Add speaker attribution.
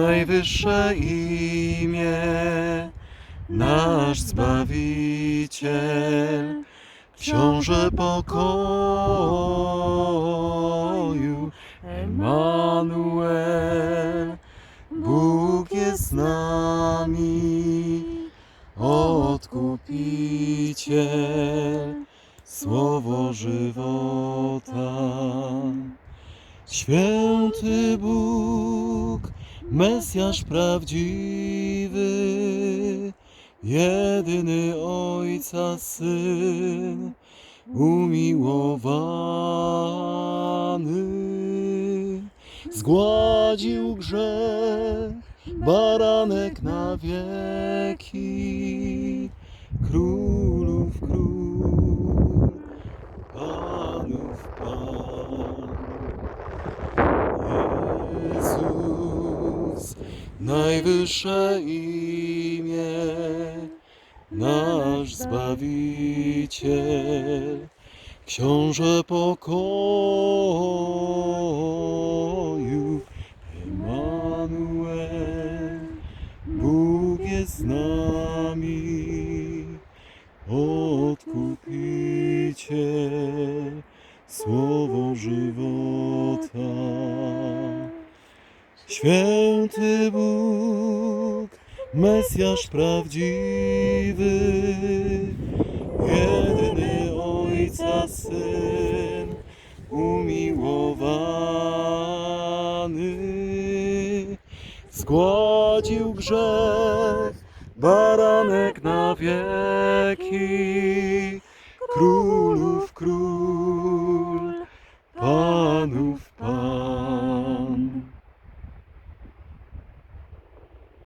Speaker 1: najwyższe imię, nasz Zbawiciel, książę pokoju, Emanuel, Bóg jest z nami, Odkupiciel, Słowo żywota. Święty Bóg, Mesjasz prawdziwy, jedyny Ojca Syn, umiłowany, zgładził grzech, baranek na wieki, królów król, panów pan. Jezus, najwyższe imię, nasz Zbawiciel, Książę pokoju, Emanuel, Bóg jest z nami, Odkupiciel, Słowo żywota. Święty Bóg, Mesjasz prawdziwy, jedyny Ojca Syn, umiłowany, zgładził grzech, baranek na wieki, królów król, panów pan.